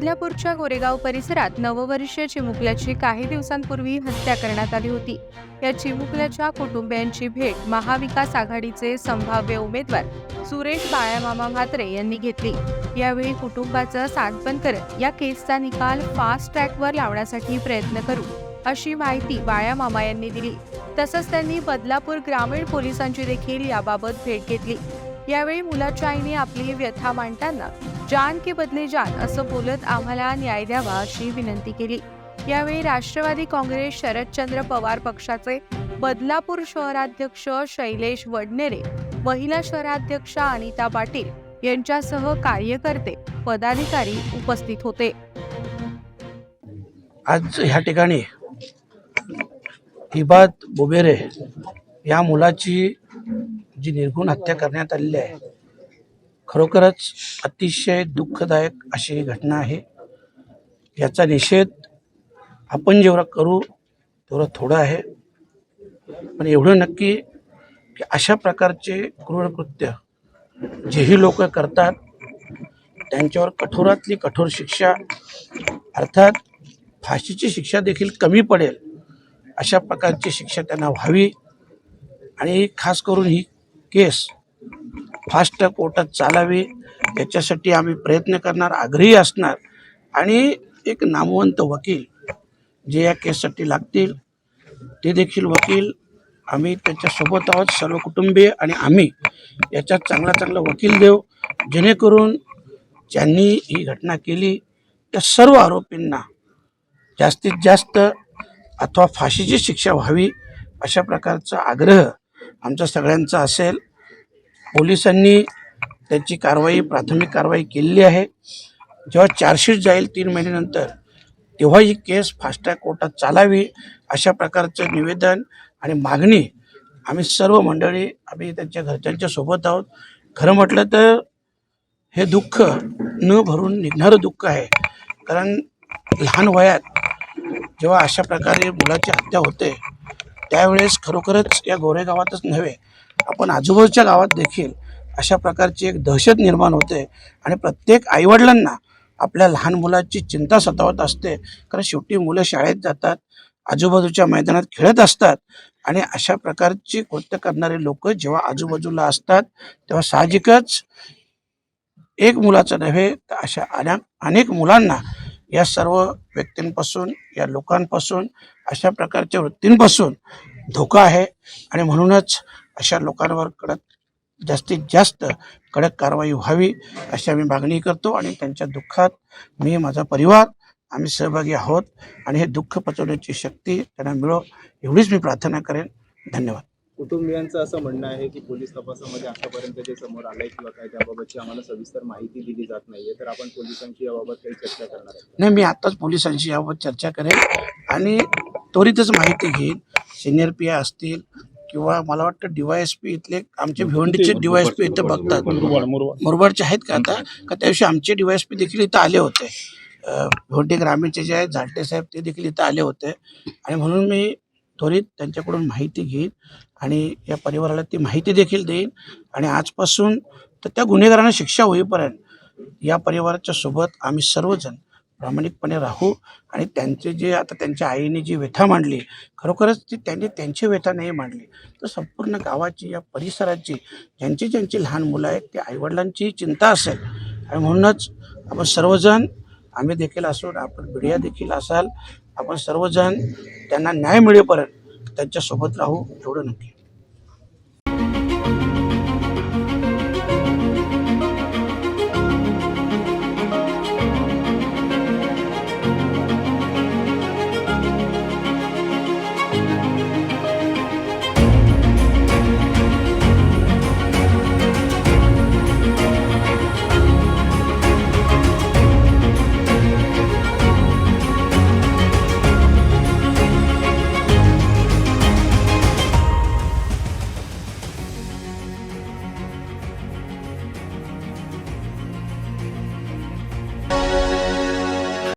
बदलापूरच्या गोरेगाव परिसरात नववर्षीय चिमुकल्याची काही दिवसांपूर्वी हत्या करण्यात आली होती. या चिमुकल्याच्या कुटुंबियांची भेट महाविकास आघाडीचे संभाव्य उमेदवार सुरेश बाळामामा म्हात्रे यांनी घेतली. यावेळी कुटुंबाचं सांत्वन करत या केसचा निकाल फास्ट ट्रॅकवर लावण्यासाठी प्रयत्न करू अशी माहिती बाळामामा यांनी दिली. तसंच त्यांनी बदलापूर ग्रामीण पोलिसांची देखील याबाबत भेट घेतली. यावेळी मुलाच्या आईने आपली व्यथा मांडताना जान के बदले जान असं बोलत आम्हाला न्याय द्यावा अशी विनंती केली. यावेळी राष्ट्रवादी काँग्रेस शरदचंद्र पवार पक्षाचे बदलापूर शहराध्यक्ष शैलेश वडनेरे महिला शहराध्यक्षा अनिता पाटील यांच्यासह कार्यकर्ते पदाधिकारी उपस्थित होते. आज ह्या ठिकाणी हिबात बोबेरे या मुलाची जी निर्घुण हत्या करण्यात आलेली आहे. खरोखरच अतिशय दुःखदायक अशी ही घटना आहे. याचा निषेध आपण जेवढा करू तेवढं थोडं आहे. पण एवढं नक्की की अशा प्रकारचे क्रूर कृत्य जेही लोक करतात त्यांच्यावर कठोरातली कठोर शिक्षा अर्थात फाशीची शिक्षा देखील कमी पडेल अशा प्रकारची शिक्षा त्यांना व्हावी. आणि खास करून ही केस फास्ट कोर्टात चालावी याच्यासाठी आम्ही प्रयत्न करणार आग्रही असणार. आणि एक नामवंत वकील जे या केससाठी लागतील ते देखील वकील. आम्ही त्याच्यासोबत आहोत सर्व कुटुंबीय आणि आम्ही. याच्यात चांगला चांगला वकील देऊ. जेणेकरून ज्यांनी ही घटना केली त्या सर्व आरोपींना जास्तीत जास्त अथवा फाशीची शिक्षा व्हावी अशा प्रकारचा आग्रह आमच्या सगळ्यांचा असेल. पोलिसांनी त्याची कारवाई प्राथमिक कारवाई केलेली आहे. जेव्हा चार्जशीट जाईल तीन महिन्यानंतर तेव्हा ही केस फास्ट ट्रॅक कोर्टात चालावी अशा प्रकारचं निवेदन आणि मागणी आम्ही सर्व मंडळी आम्ही त्यांच्या घरच्यांच्या सोबत आहोत. खरं म्हटलं तर हे दुःख न भरून निघणारं दुःख आहे. कारण लहान वयात जेव्हा अशा प्रकारे मुलाची हत्या होते त्यावेळेस खरोखरच या गोरेगावातच नव्हे आपण आजूबाजूच्या गावात देखील अशा प्रकारची एक दहशत निर्माण होते आणि प्रत्येक आईवडिलांना आपल्या लहान मुलाची चिंता सतावत असते. कारण शेवटी मुलं शाळेत जातात आजूबाजूच्या मैदानात खेळत असतात आणि अशा प्रकारची कृत्य करणारे लोक जेव्हा आजूबाजूला असतात तेव्हा साहजिकच एक मुलाचं नव्हे तर अशा अनेक अनेक मुलांना या सर्व व्यक्तींपासून या लोकांपासून अशा प्रकारच्या वृत्तींपासून धोका आहे. आणि म्हणूनच अशा लोकांवर कडक जास्तीत जास्त कडक कारवाई व्हावी अशी आम्ही मागणी करतो. आणि त्यांच्या दुःखात मी माझा परिवार आम्ही सहभागी आहोत. आणि हे दुःख पचवण्याची शक्ती त्यांना मिळो एवढीच मी प्रार्थना करेन. धन्यवाद. कुटुंबियांचं असं म्हणणं आहे की पोलीस तपासामध्ये आतापर्यंत जे समोर आलंय किंवा काय त्याबाबतची आम्हाला सविस्तर माहिती दिली जात नाहीये तर आपण पोलिसांची याबाबत काही चर्चा करणार आहे नाही मी आताच पोलिसांशी याबाबत चर्चा करेन आणि त्वरितच माहिती घेईन सिनियर पी आय असतील किंवा मला वाटतं डीवायएसपी इथले आमचे भिवंडीचे डीवायएसपी इथं बघतात. मुरबाडचे आहेत का आता? का त्याविषयी आमचे डीवायएसपी देखील इथं आले होते. भिवंडी ग्रामीणचे जे आहेत झालटे साहेब ते देखील इथं आले होते. आणि म्हणून मी त्वरित त्यांच्याकडून माहिती घेईन आणि या परिवाराला ती माहिती देखील देईन. आणि आजपासून तर त्या गुन्हेगारांना शिक्षा होईपर्यंत या परिवाराच्या सोबत आम्ही सर्वजण प्रामाणिकपणे राहू आणि त्यांचे जे आता त्यांच्या आईने जी व्यथा मांडली खरोखरच ती त्यांनी त्यांची व्यथा नाही मांडली. तर संपूर्ण गावाची या परिसराची ज्यांची ज्यांची लहान मुलं आहेत त्या आईवडिलांची चिंता असेल. आणि म्हणूनच आपण सर्वजण आम्ही देखील असू आपण मीडिया देखील असाल आपण सर्वजण त्यांना न्याय मिळेपर्यंत त्यांच्यासोबत राहू एवढं नक्की.